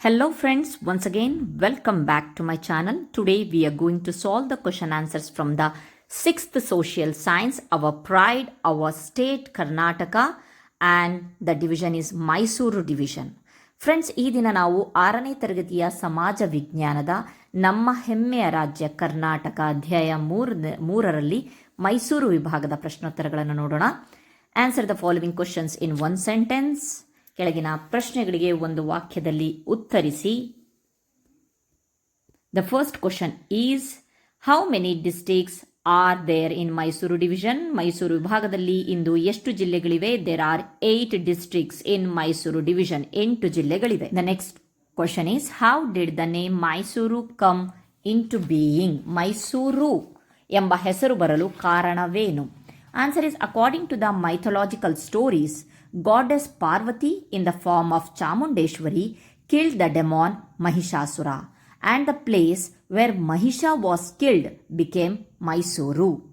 Hello friends, once again welcome back to my channel. Today we are going to solve the question answers from the 6th social science, our pride, our state Karnataka and the division is Mysuru division. Friends ಈ ದಿನ ನಾವು ಆರನೇ ತರಗತಿಯ ಸಮಾಜ ವಿಜ್ಞಾನದ ನಮ್ಮ ಹೆಮ್ಮೆಯ ರಾಜ್ಯ ಕರ್ನಾಟಕ ಅಧ್ಯಾಯ ಮೂರ್ ಮೂರರಲ್ಲಿ ಮೈಸೂರು ವಿಭಾಗದ ಪ್ರಶ್ನೋತ್ತರಗಳನ್ನು ನೋಡೋಣ answer the following questions in one sentence ಕೆಳಗಿನ ಪ್ರಶ್ನೆಗಳಿಗೆ ಒಂದು ವಾಕ್ಯದಲ್ಲಿ ಉತ್ತರಿಸಿ. The first question is how many districts are there in Mysuru division Mysuru ವಿಭಾಗದಲ್ಲಿ ಇಂದು ಎಷ್ಟು ಜಿಲ್ಲೆಗಳಿವೆ? There are eight districts in Mysuru division ಎಂಟು ಜಿಲ್ಲೆಗಳಿವೆ. The next question is how did the name Mysuru come into being Mysuru ಎಂಬ ಹೆಸರು ಬರಲು ಕಾರಣವೇನು? Answer is according to the mythological stories goddess Parvati in the form of Chamundeshwari killed the demon Mahishasura and the place where Mahisha was killed became Mysuru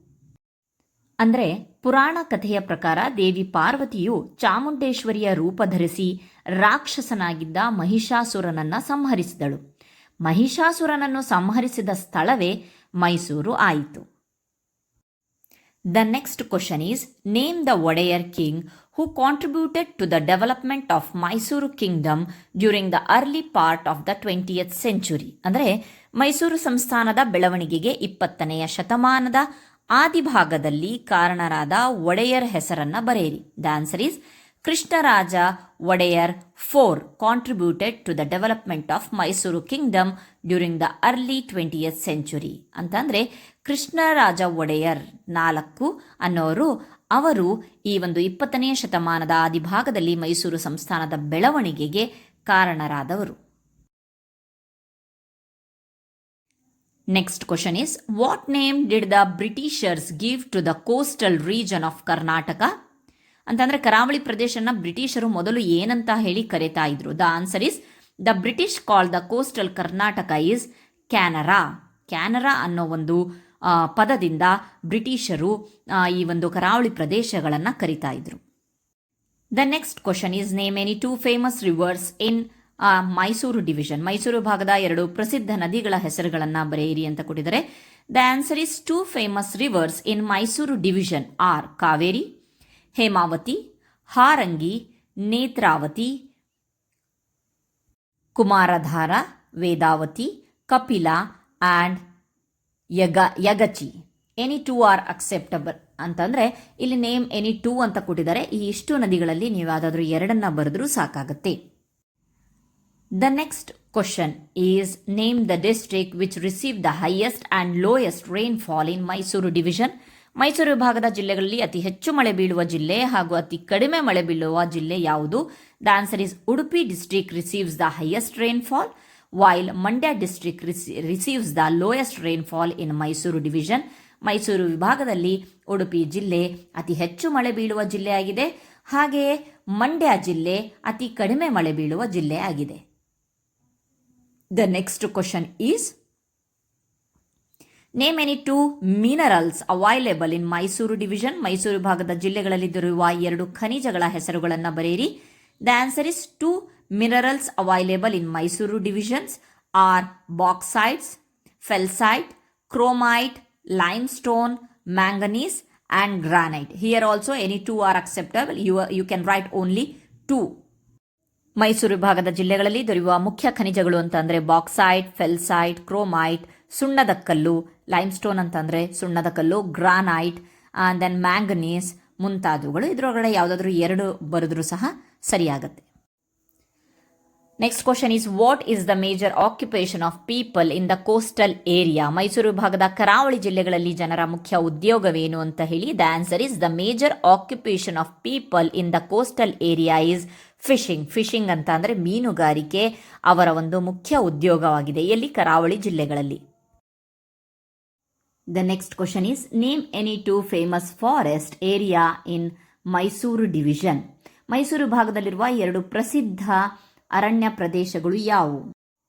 ಅಂದರೆ ಪುರಾಣ ಕಥೆಯ ಪ್ರಕಾರ ದೇವಿ ಪಾರ್ವತಿಯು ಚಾಮುಂಡೇಶ್ವರಿಯ ರೂಪ ಧರಿಸಿ ರಾಕ್ಷಸನಾಗಿದ್ದ ಮಹಿಷಾಸುರನನ್ನ ಸಂಹರಿಸಿದಳು. ಮಹಿಷಾಸುರನನ್ನು ಸಂಹರಿಸಿದ ಸ್ಥಳವೇ ಮೈಸೂರು ಆಯಿತು. The next question is name the Wodeyar king who contributed to the development of Mysuru kingdom during the early part of the twentieth century ಅಂದರೆ ಮೈಸೂರು ಸಂಸ್ಥಾನದ ಬೆಳವಣಿಗೆಗೆ ಇಪ್ಪತ್ತನೆಯ ಶತಮಾನದ ಆದಿಭಾಗದಲ್ಲಿ ಕಾರಣರಾದ ಒಡೆಯರ್ ಹೆಸರನ್ನ ಬರೆಯಿರಿ. The answer is Krishnaraja Wodeyar four contributed to the development of Mysuru kingdom during the early twentieth century ಅಂತಂದರೆ ಕೃಷ್ಣರಾಜ ಒಡೆಯರ್ ನಾಲ್ಕು ಅನ್ನೋರು ಅವರು ಈ ಒಂದು ಇಪ್ಪತ್ತನೆಯ ಶತಮಾನದ ಆದಿಭಾಗದಲ್ಲಿ ಮೈಸೂರು ಸಂಸ್ಥಾನದ ಬೆಳವಣಿಗೆಗೆ ಕಾರಣರಾದವರು. Next question is what name did the Britishers give to the coastal region of Karnataka ಅಂತಂದ್ರೆ ಕರಾವಳಿ ಪ್ರದೇಶನ ಬ್ರಿಟಿಷರು ಮೊದಲು ಏನಂತ ಹೇಳಿ ಕರೆತಾ ಇದ್ರು? The answer is the British call the coastal Karnataka is Canara Canara ಅನ್ನೋ ಒಂದು ಪದದಿಂದ ಬ್ರಿಟಿಷರು ಈ ಒಂದು ಕರಾವಳಿ ಪ್ರದೇಶಗಳನ್ನು ಕರಿತಾ ಇದ್ರು. The next question is name any two famous rivers in Mysuru division Mysuru ಭಾಗದ ಎರಡು ಪ್ರಸಿದ್ಧ ನದಿಗಳ ಹೆಸರುಗಳನ್ನು ಬರೆಯಿರಿ ಅಂತ ಕೊಟ್ಟಿದ್ದಾರೆ. The answer is two famous rivers in Mysuru division are Kaveri, Hemavati, Harangi, Netravati, Kumaradhara, Vedavati, Kapila and Yaga, Yagachi. Any two are acceptable ಅಂತಂದ್ರೆ, ಇಲ್ಲಿ ನೇಮ್ ಎನಿ ಟೂ ಅಂತ ಕೊಟ್ಟಿದ್ದಾರೆ. ಈ ಇಷ್ಟು ನದಿಗಳಲ್ಲಿ ನೀವು ಯಾವುದಾದ್ರೂ ಎರಡನ್ನ ಬರೆದ್ರೂ ಸಾಕಾಗುತ್ತೆ. The next question is name the district which receive the highest and lowest rainfall in Mysuru division Mysuru ವಿಭಾಗದ ಜಿಲ್ಲೆಗಳಲ್ಲಿ ಅತಿ ಹೆಚ್ಚು ಮಳೆ ಬೀಳುವ ಜಿಲ್ಲೆ ಹಾಗೂ ಅತಿ ಕಡಿಮೆ ಮಳೆ ಬೀಳುವ ಜಿಲ್ಲೆ ಯಾವುದು? The answer is Udupi district receives the highest rainfall while Mandya district receives the lowest rainfall in Mysuru division Mysuru ವಿಭಾಗದಲ್ಲಿ ಉಡುಪಿ ಜಿಲ್ಲೆ ಅತಿ ಹೆಚ್ಚು ಮಳೆ ಬೀಳುವ ಜಿಲ್ಲೆಯಾಗಿದೆ ಹಾಗೆಯೇ ಮಂಡ್ಯ ಜಿಲ್ಲೆ ಅತಿ ಕಡಿಮೆ ಮಳೆ ಬೀಳುವ ಜಿಲ್ಲೆ ಆಗಿದೆ. The next question is name any two minerals available in Mysuru division Mysuru ವಿಭಾಗದ ಜಿಲ್ಲೆಗಳಲ್ಲಿ ದೊರೆಯುವ ಎರಡು ಖನಿಜಗಳ ಹೆಸರುಗಳನ್ನು ಬರೆಯಿರಿ. The answer is two Minerals available in Mysuru divisions are bauxites, felsite, chromite, limestone, manganese and granite. Here also any two are acceptable. You, you can write only two. Mysuru ವಿಭಾಗದ ಜಿಲ್ಲೆಗಳಲ್ಲಿ ದೊರೆಯುವ ಮುಖ್ಯ ಖನಿಜಗಳು ಅಂತಂದರೆ ಬಾಕ್ಸೈಟ್ ಫೆಲ್ಸೈಟ್ ಕ್ರೋಮೈಟ್ ಸುಣ್ಣದ ಕಲ್ಲು limestone ಅಂತಂದರೆ ಸುಣ್ಣದ ಕಲ್ಲು ಗ್ರಾನೈಟ್ ದೆನ್ ಮ್ಯಾಂಗನೀಸ್ ಮುಂತಾದವುಗಳು ಇದರೊಳಗಡೆ ಯಾವುದಾದ್ರೂ ಎರಡು ಬರೆದ್ರೂ ಸಹ ಸರಿಯಾಗತ್ತೆ next question is what is the major occupation of people in the coastal area Mysuru ವಿಭಾಗದ ಕರಾವಳಿ ಜಿಲ್ಲೆಗಳಲ್ಲಿ ಜನರ ಮುಖ್ಯ ಉದ್ಯೋಗವೇನು ಅಂತ ಹೇಳಿ the answer is the major occupation of people in the coastal area is fishing fishing ಅಂತ ಅಂದರೆ ಮೀನುಗಾರಿಕೆ ಅವರ ಒಂದು ಮುಖ್ಯ ಉದ್ಯೋಗವಾಗಿದೆ ಎಲ್ಲಿ ಕರಾವಳಿ ಜಿಲ್ಲೆಗಳಲ್ಲಿ. The next question is name any two famous forest area in Mysuru division Mysuru ಭಾಗದಲ್ಲಿರುವ ಎರಡು ಪ್ರಸಿದ್ಧ ಅರಣ್ಯ ಪ್ರದೇಶಗಳು ಯಾವುವು?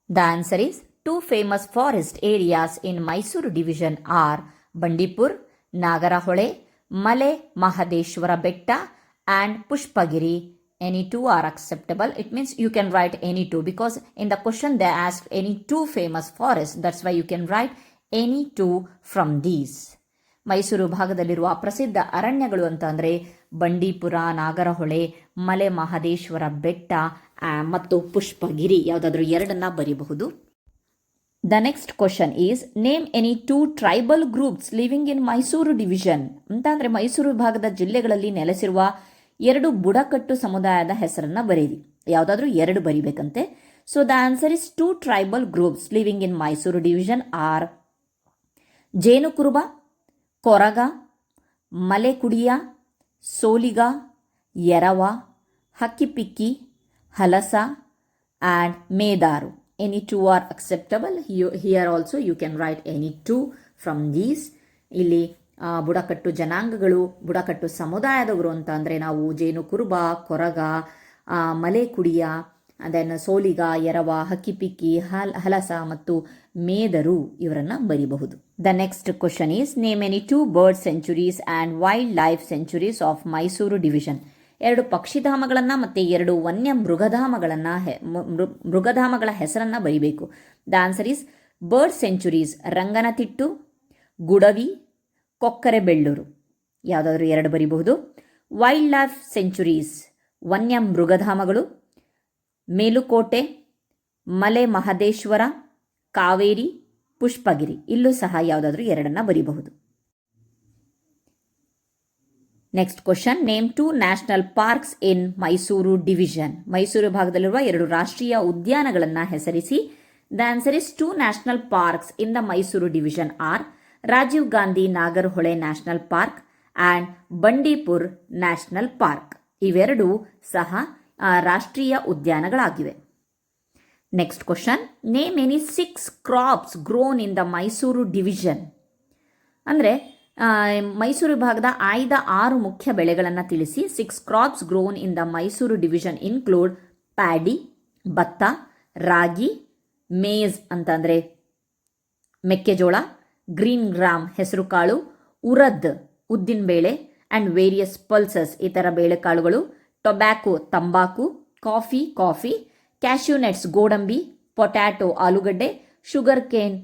The answer is two famous forest areas in Mysuru division are Bandipura Nagarahole Male Mahadeshwara Betta and Pushpagiri any two are acceptable it means you can write any two because in the question they ask any two famous forest that's why you can write any two from these Mysuru ಭಾಗದಲ್ಲಿರುವ ಪ್ರಸಿದ್ಧ ಅರಣ್ಯಗಳು ಅಂತ ಬಂಡೀಪುರ ನಾಗರಹೊಳೆ ಮಲೆ ಮಹದೇಶ್ವರ ಬೆಟ್ಟ ಮತ್ತು ಪುಷ್ಪಗಿರಿ ಯಾವುದಾದ್ರೂ ಎರಡನ್ನ ಬರೀಬಹುದು. The next question is name any two tribal groups living in Mysuru division ಅಂತ ಅಂದರೆ ಮೈಸೂರು ವಿಭಾಗದ ಜಿಲ್ಲೆಗಳಲ್ಲಿ ನೆಲೆಸಿರುವ ಎರಡು ಬುಡಕಟ್ಟು ಸಮುದಾಯದ ಹೆಸರನ್ನ ಬರೀರಿ. ಯಾವುದಾದ್ರೂ ಎರಡು ಬರಿಬೇಕಂತೆ. So the answer is two tribal groups living in Mysuru division are Jenukuruba, Koraga, Malekudiya, Soliga Erava Hakkipikki Halasa and Medaru. Any two are acceptable here also you can write any two from these ಇಲ್ಲಿ ಬುಡಕಟ್ಟು ಜನಾಂಗಗಳು, ಬುಡಕಟ್ಟು ಸಮುದಾಯದವರು ಅಂತ ಅಂದರೆ ನಾವು ಜೇನು ಕುರುಬ, ಕೊರಗ ಮಲೆ ಮಲೆಕುಡಿಯ ದೆನ್ ಸೋಲಿಗ, ಎರವ ಹಕ್ಕಿಪಿಕ್ಕಿ ಹಲ್, ಹಲಸ ಮತ್ತು ಮೇದರು ಇವರನ್ನು ಬರೀಬಹುದು. The next question is name any two bird sanctuaries and wildlife sanctuaries of Mysuru division ಎರಡು ಪಕ್ಷಿಧಾಮಗಳನ್ನು ಮತ್ತು ಎರಡು ವನ್ಯ ಮೃಗಧಾಮಗಳನ್ನು ಮೃಗಧಾಮಗಳ ಹೆಸರನ್ನು ಬರೀಬೇಕು. The answer is bird sanctuaries Ranganathittu, Gudavi, Kokkarebellur. ಯಾವುದಾದ್ರೂ ಎರಡು ಬರಿಬಹುದು. ವೈಲ್ಡ್ ಲೈಫ್ ಸೆಂಚುರೀಸ್ ವನ್ಯ ಮೃಗಧಾಮಗಳು, ಮೇಲುಕೋಟೆ ಮಲೆ ಮಹದೇಶ್ವರ ಕಾವೇರಿ, ಪುಷ್ಪಗಿರಿ. ಇಲ್ಲೂ ಸಹ ಯಾವುದಾದ್ರೂ ಎರಡನ್ನ ಬರಿಬಹುದು. Next question name two national parks in Mysuru division Mysuru ಭಾಗದಲ್ಲಿರುವ ಎರಡು ರಾಷ್ಟ್ರೀಯ ಉದ್ಯಾನಗಳನ್ನು ಹೆಸರಿಸಿ the answer is two national parks in the Mysuru division are Rajiv Gandhi Nagarahole national park and Bandipur national park ಇವೆರಡೂ ಸಹ ರಾಷ್ಟ್ರೀಯ ಉದ್ಯಾನಗಳಾಗಿವೆ next question name any six crops grown in the Mysuru division ಅಂದರೆ ಮೈಸೂರು ವಿಭಾಗದ ಆಯ್ದ ಆರು ಮುಖ್ಯ ಬೆಳೆಗಳನ್ನು ತಿಳಿಸಿ. Six crops grown in the Mysuru division include paddy ಭತ್ತ, ರಾಗಿ ಮೇಜ್ ಅಂತಂದರೆ ಮೆಕ್ಕೆಜೋಳ ಗ್ರೀನ್ ಗ್ರಾಮ್ ಹೆಸರುಕಾಳು, ಉರದ್ ಉದ್ದಿನಬೇಳೆ ಆ್ಯಂಡ್ ವೇರಿಯಸ್ ಪಲ್ಸಸ್ ಈ ಥರ ಬೇಳೆಕಾಳುಗಳು ಟೊಬ್ಯಾಕೊ ತಂಬಾಕು ಕಾಫಿ ಕಾಫಿ ಕ್ಯಾಶ್ಯೂನೆಟ್ಸ್ ಗೋಡಂಬಿ ಪೊಟ್ಯಾಟೊ ಆಲೂಗಡ್ಡೆ ಶುಗರ್ ಕೇನ್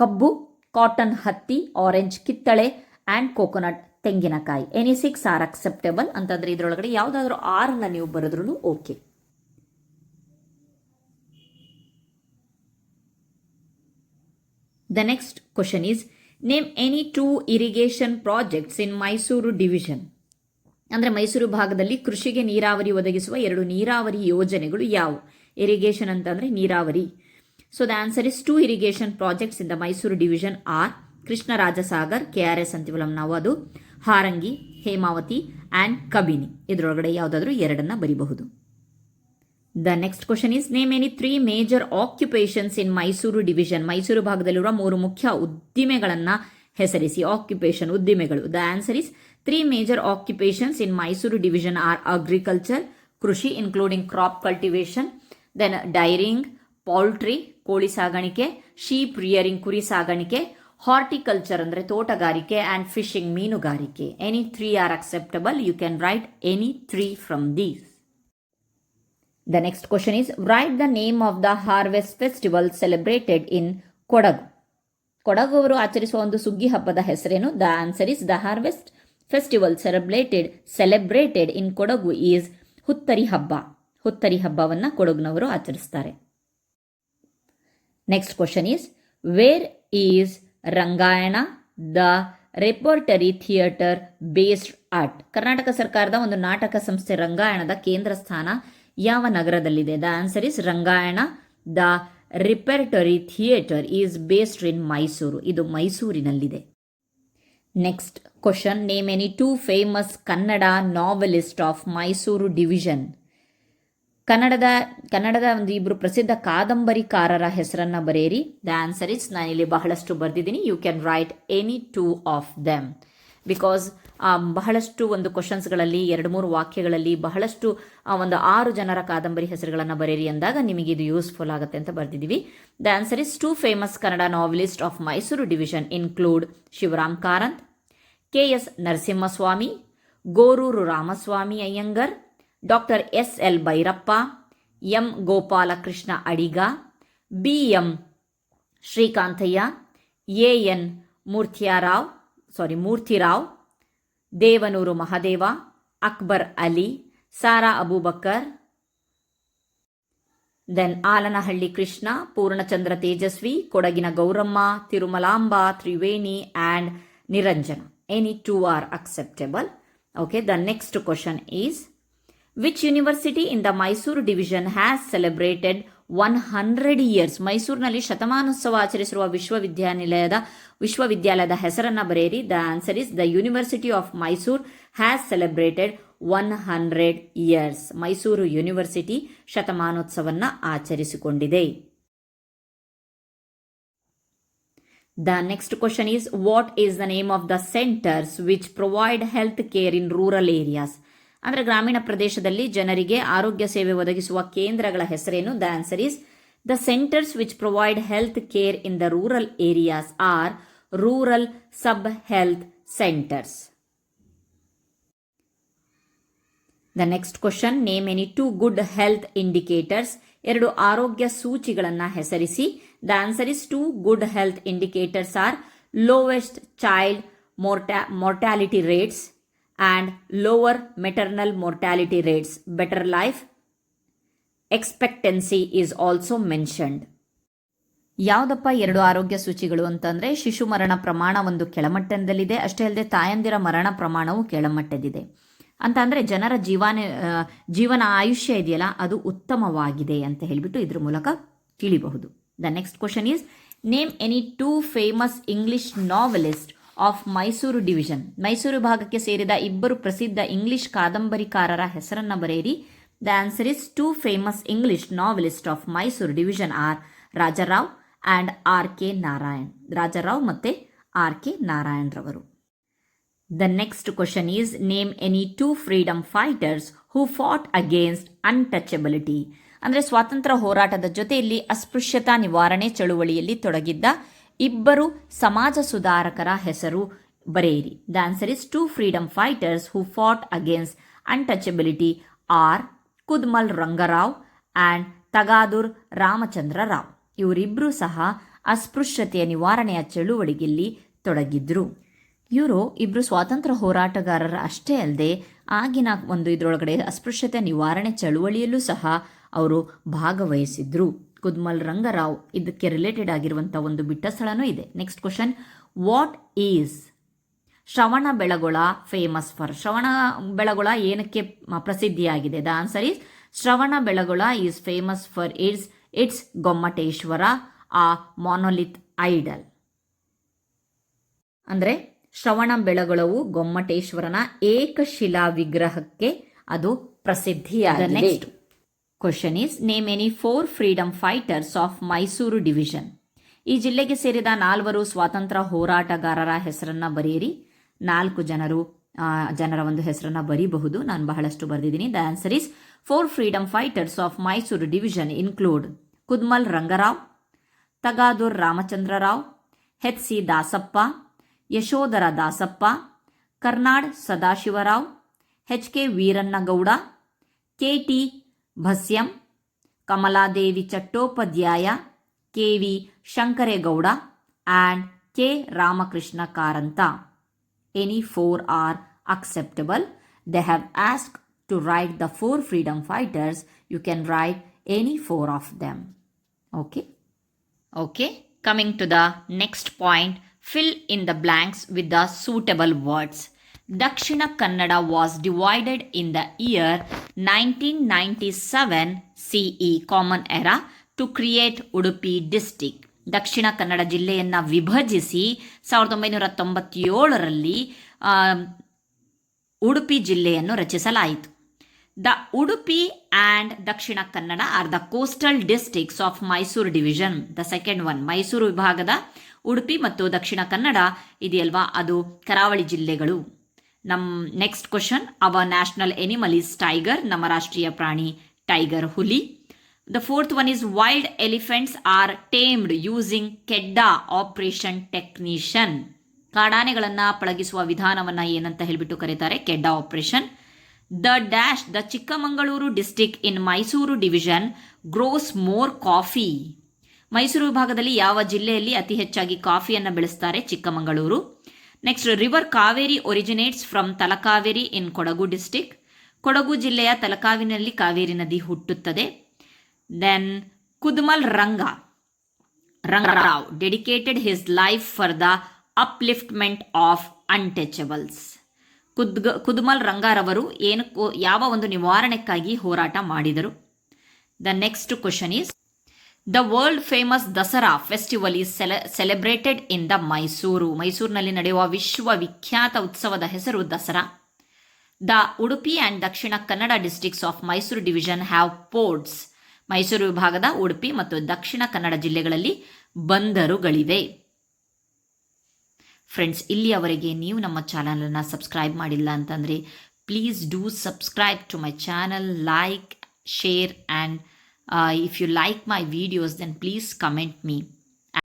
ಕಬ್ಬು ಕಾಟನ್ ಹತ್ತಿ ಆರೆಂಜ್ ಕಿತ್ತಳೆ ಆ್ಯಂಡ್ ಕೋಕೋನಟ್ ತೆಂಗಿನಕಾಯಿ. ಎನಿ ಸಿಕ್ಸ್ ಆರ್ ಅಕ್ಸೆಪ್ಟೇಬಲ್ ಅಂತಂದ್ರೆ ಇದರೊಳಗಡೆ ಯಾವುದಾದ್ರೂ ಆರನ್ನ ನೀವು ಬರೆದ್ರೂ okay the next question is name any two irrigation projects in Mysuru division ಅಂದರೆ ಮೈಸೂರು ಭಾಗದಲ್ಲಿ ಕೃಷಿಗೆ ನೀರಾವರಿ ಒದಗಿಸುವ ಎರಡು ನೀರಾವರಿ ಯೋಜನೆಗಳು ಯಾವುವು ಇರಿಗೇಷನ್ ಅಂತಂದರೆ ನೀರಾವರಿ. So the answer is two irrigation projects in the Mysuru division are Krishnarajasagar K R S ಅಂತೀವಲ್ಲ ನಾವು ಅದು ಹಾರಂಗಿ ಹೇಮಾವತಿ ಆ್ಯಂಡ್ ಕಬಿನಿ ಇದರೊಳಗಡೆ ಯಾವುದಾದ್ರೂ ಎರಡನ್ನ ಬರಿಬಹುದು. The next question is name any three major occupations in Mysuru division Mysuru ಭಾಗದಲ್ಲಿರುವ ಮೂರು ಮುಖ್ಯ ಉದ್ದಿಮೆಗಳನ್ನು ಹೆಸರಿಸಿ. ಆಕ್ಯುಪೇಷನ್ ಉದ್ದಿಮೆಗಳು. The answer is three major occupations in Mysuru division are agriculture ಕೃಷಿ including crop cultivation then dairying poultry ಕೋಳಿ ಸಾಗಾಣಿಕೆ sheep rearing ಕುರಿ ಸಾಗಾಣಿಕೆ ಹಾರ್ಟಿಕಲ್ಚರ್ ಅಂದರೆ ತೋಟಗಾರಿಕೆ ಆ್ಯಂಡ್ ಫಿಶಿಂಗ್ ಮೀನುಗಾರಿಕೆ. Any three are acceptable you can write any three from these the next question is write the name of the harvest festival celebrated in Kodagu Kodagu ಅವರು ಆಚರಿಸುವ ಒಂದು ಸುಗ್ಗಿ ಹಬ್ಬದ ಹೆಸರೇನು? The answer is the harvest festival celebrated celebrated in Kodagu is Huttari ಹಬ್ಬ. ಹುತ್ತರಿ ಹಬ್ಬವನ್ನು ಕೊಡಗಿನವರು ಆಚರಿಸ್ತಾರೆ. Next question is where is Rangayana the repertory theatre based at Karnataka ಸರ್ಕಾರದ ಒಂದು ನಾಟಕ ಸಂಸ್ಥೆ ರಂಗಾಯಣದ ಕೇಂದ್ರ ಸ್ಥಾನ ಯಾವ ನಗರದಲ್ಲಿದೆ the answer is Rangayana the repertory theatre is based in Mysuru ಇದು ಮೈಸೂರಿನಲ್ಲಿದೆ next question name any two famous Kannada novelist of Mysuru division ಕನ್ನಡದ ಕನ್ನಡದ ಒಂದು ಇಬ್ಬರು ಪ್ರಸಿದ್ಧ ಕಾದಂಬರಿಕಾರರ ಹೆಸರನ್ನ ಬರೆಯಿರಿ. ದ ಆನ್ಸರ್ ಇಸ್ ನಾನಿಲ್ಲಿ ಬಹಳಷ್ಟು ಬರೆದಿದ್ದೀನಿ. You can write any two of them because ಬಹಳಷ್ಟು ಒಂದು ಕ್ವಶನ್ಸ್ಗಳಲ್ಲಿ ಎರಡು ಮೂರು ವಾಕ್ಯಗಳಲ್ಲಿ ಬಹಳಷ್ಟು ಒಂದು ಆರು ಜನರ ಕಾದಂಬರಿ ಹೆಸರುಗಳನ್ನು ಬರೆಯಿರಿ ಅಂದಾಗ ನಿಮಗೆ ಇದು ಯೂಸ್ಫುಲ್ ಆಗುತ್ತೆ ಅಂತ ಬರೆದಿದ್ದೀವಿ. The answer is two famous Kannada novelist of Mysuru division include Shivaram Karanth K S Narasimhaswamy Goruru Ramaswamy Iyengar doctor S L Bhyrappa M Gopalakrishna Adiga B M Srikantaiah A N ಮೂರ್ತಿಯಾರಾವ್ sorry Murthyrao Devanur Mahadeva Akbar Ali Sara Aboobacker then Alanahalli Krishna Poornachandra Tejaswi ಕೊಡಗಿನ Gowramma Tirumalamba Triveni and Niranjana any two are acceptable okay the next question is which university in the Mysuru division has celebrated one hundred years ಮೈಸೂರಿನಲ್ಲಿ ಶತಮಾನೋತ್ಸವ ಆಚರಿಸಿರುವ ವಿಶ್ವವಿದ್ಯಾನಿಲಯದ ವಿಶ್ವವಿದ್ಯಾಲಯದ ಹೆಸರನ್ನ ಬರೆಯಿರಿ. The answer is the university of Mysore has celebrated one hundred years Mysuru university ಶತಮಾನೋತ್ಸವನ್ನ ಆಚರಿಸಿಕೊಂಡಿದೆ. The next question is what is the name of the centres which provide health care in rural areas? ಅಂದರೆ ಗ್ರಾಮೀಣ ಪ್ರದೇಶದಲ್ಲಿ ಜನರಿಗೆ ಆರೋಗ್ಯ ಸೇವೆ ಒದಗಿಸುವ ಕೇಂದ್ರಗಳ ಹೆಸರೇನು? The answer is the centres which provide health care in the rural areas are rural sub health centres the next question name any two good health indicators ಎರಡು ಆರೋಗ್ಯ ಸೂಚಿಗಳನ್ನು ಹೆಸರಿಸಿ. The answer is two good health indicators are lowest child mortality rates and lower maternal mortality rates. Better life expectancy is also mentioned. ಯಾವುದಪ್ಪ ಎರಡು ಆರೋಗ್ಯ ಸೂಚಿಗಳು ಅಂತಂದ್ರೆ, ಶಿಶು ಮರಣ ಪ್ರಮಾಣ ಒಂದು ಕೆಳಮಟ್ಟದಲ್ಲಿದೆ ಅಷ್ಟೇ ಅಲ್ಲದೆ ತಾಯಂದಿರ ಮರಣ ಪ್ರಮಾಣವು ಕೆಳಮಟ್ಟದಿದೆ ಅಂತ ಅಂದ್ರೆ ಜನರ ಜೀವನ ಜೀವನ ಆಯುಷ್ಯ ಇದೆಯಲ್ಲ, ಅದು ಉತ್ತಮವಾಗಿದೆ ಅಂತ ಹೇಳಿಬಿಟ್ಟು ಇದ್ರ ಮೂಲಕ ತಿಳಿಬಹುದು the next question is name any two famous English novelist of Mysore division. Mysore ಭಾಗಕ್ಕೆ ಸೇರಿದ ಇಬ್ಬರು ಪ್ರಸಿದ್ಧ ಇಂಗ್ಲಿಷ್ ಕಾದಂಬರಿಕಾರರ ಹೆಸರನ್ನು ಬರೆಯಿರಿ. The answer is two famous English novelist of Mysore division are Raja Rao and R K Narayan Raja Rao ಮತ್ತು R K Narayan ರವರು the next question is name any two freedom fighters who fought against untouchability ಅಂದರೆ ಸ್ವಾತಂತ್ರ್ಯ ಹೋರಾಟದ ಜೊತೆಯಲ್ಲಿ ಅಸ್ಪೃಶ್ಯತಾ ನಿವಾರಣೆ ಚಳುವಳಿಯಲ್ಲಿ ತೊಡಗಿದ್ದ ಇಬ್ಬರು ಸಮಾಜ ಸುಧಾರಕರ ಹೆಸರು ಬರೆಯಿರಿ. The answer is two freedom fighters who fought against untouchability are Kudmul Rangarao and Tagadur Ramachandra Rao ಇವರಿಬ್ಬರೂ ಸಹ ಅಸ್ಪೃಶ್ಯತೆಯ ನಿವಾರಣೆಯ ಚಳುವಳಿಯಲ್ಲಿ ತೊಡಗಿದ್ರು. ಇವರು ಇಬ್ಬರು ಸ್ವಾತಂತ್ರ್ಯ ಹೋರಾಟಗಾರರ ಅಷ್ಟೇ ಅಲ್ಲದೆ ಆಗಿನ ಒಂದು ಇದರೊಳಗಡೆ ಅಸ್ಪೃಶ್ಯತೆ ನಿವಾರಣೆ ಚಳುವಳಿಯಲ್ಲೂ ಸಹ ಅವರು ಭಾಗವಹಿಸಿದ್ರು. ಕುದ್ಮಲ್ ರಂಗರಾವ್ ಇದಕ್ಕೆ ರಿಲೇಟೆಡ್ ಆಗಿರುವಂಥ ಒಂದು ಬಿಟ್ಟ ಸ್ಥಳನೂ ಇದೆ. Next question what is Shravana Belagola famous for Shravana Belagola ಏನಕ್ಕೆ ಪ್ರಸಿದ್ಧಿಯಾಗಿದೆ? The answer is Shravana Belagola is famous for its its Gommateshwara, a monolith idol ಅಂದ್ರೆ, ಶ್ರವಣ ಬೆಳಗೊಳವು ಗೊಮ್ಮಟೇಶ್ವರನ ಏಕಶಿಲಾ ವಿಗ್ರಹಕ್ಕೆ ಅದು ಪ್ರಸಿದ್ಧಿಯಾದ next question is name any four freedom fighters of Mysuru division ಈ ಜಿಲ್ಲೆಗೆ ಸೇರಿದ ನಾಲ್ವರು ಸ್ವಾತಂತ್ರ್ಯ ಹೋರಾಟಗಾರರ ಹೆಸರನ್ನ ಬರೆಯಿರಿ. ನಾಲ್ಕು ಜನರು ಜನರ ಒಂದು ಹೆಸರನ್ನ ಬರೀಬಹುದು. ನಾನು ಬಹಳಷ್ಟು ಬರೆದಿದ್ದೀನಿ. The answer is four freedom fighters of Mysuru division include Kudmul Rangarao Tagadur Ramachandra Rao H C Dasappa Yashodhara Dasappa Karnad Sadashivarao H K Veerannagowda K T ಭಸ್ಯಂ Kamaladevi Chattopadhyay K V Shankaregowda and K Ramakrishna Karanth any four are acceptable they have ask to write the four freedom fighters you can write any four of them okay Okay, coming to the next point, fill in the blanks with the suitable words. Dakshina Kannada was divided in the year 1997 CE Common Era to create Udupi district. ದಕ್ಷಿಣ ಕನ್ನಡ ಜಿಲ್ಲೆಯನ್ನು ವಿಭಜಿಸಿ ಸಾವಿರದ ಒಂಬೈನೂರ ತೊಂಬತ್ತೇಳರಲ್ಲಿ ಉಡುಪಿ ಜಿಲ್ಲೆಯನ್ನು ರಚಿಸಲಾಯಿತು. The Udupi and Dakshina Kannada are the coastal districts of Mysuru division the second one Mysuru ವಿಭಾಗದ ಉಡುಪಿ ಮತ್ತು ದಕ್ಷಿಣ ಕನ್ನಡ ಇದೆಯಲ್ವಾ? ಅದು ಕರಾವಳಿ ಜಿಲ್ಲೆಗಳು. ನಮ್ಮ next question our national animal is tiger ನಮ್ಮ ರಾಷ್ಟ್ರೀಯ ಪ್ರಾಣಿ ಟೈಗರ್ ಹುಲಿ. The fourth one is wild elephants are tamed using keddah operation technician ಕಾಡಾನೆಗಳನ್ನು ಪಳಗಿಸುವ ವಿಧಾನವನ್ನು ಏನಂತ ಹೇಳಿಬಿಟ್ಟು ಕರೀತಾರೆ, keddah operation the dash the Chikkamagaluru district in Mysuru division grows more coffee Mysuru ವಿಭಾಗದಲ್ಲಿ ಯಾವ ಜಿಲ್ಲೆಯಲ್ಲಿ ಅತಿ ಹೆಚ್ಚಾಗಿ ಕಾಫಿಯನ್ನು ಬೆಳೆಸ್ತಾರೆ Chikkamagaluru? Next river Kaveri originates from Talakaveri in Kodagu district Kodagu ಜಿಲ್ಲೆಯ ತಲಕಾವಿನಲ್ಲಿ ಕಾವೇರಿ ನದಿ ಹುಟ್ಟುತ್ತದೆ. Then Kudmul Ranga Rangarao dedicated his life for the upliftment of untouchables ಕುದ್ಗ Kudmul ರಂಗಾರವರು ಏನು ಯಾವ ಒಂದು ನಿವಾರಣೆಕ್ಕಾಗಿ ಹೋರಾಟ ಮಾಡಿದರು? The next question is the world famous Dasara festival is celebrated in the Mysuru. ಮೈಸೂರಿನಲ್ಲಿ ನಡೆಯುವ ವಿಶ್ವವಿಖ್ಯಾತ ಉತ್ಸವದ ಹೆಸರು Dasara. The Udupi and Dakshina Kannada districts of Mysuru division have ports Mysuru ವಿಭಾಗದ ಉಡುಪಿ ಮತ್ತು ದಕ್ಷಿಣ ಕನ್ನಡ ಜಿಲ್ಲೆಗಳಲ್ಲಿ ಬಂದರುಗಳಿವೆ. ಫ್ರೆಂಡ್ಸ್ ಇಲ್ಲಿಯವರೆಗೆ ನೀವು ನಮ್ಮ ಚಾನಲನ್ನು ಸಬ್ಸ್ಕ್ರೈಬ್ ಮಾಡಿಲ್ಲ ಅಂತಂದರೆ please do subscribe to my channel like share and Uh, if you like my videos, then please comment me.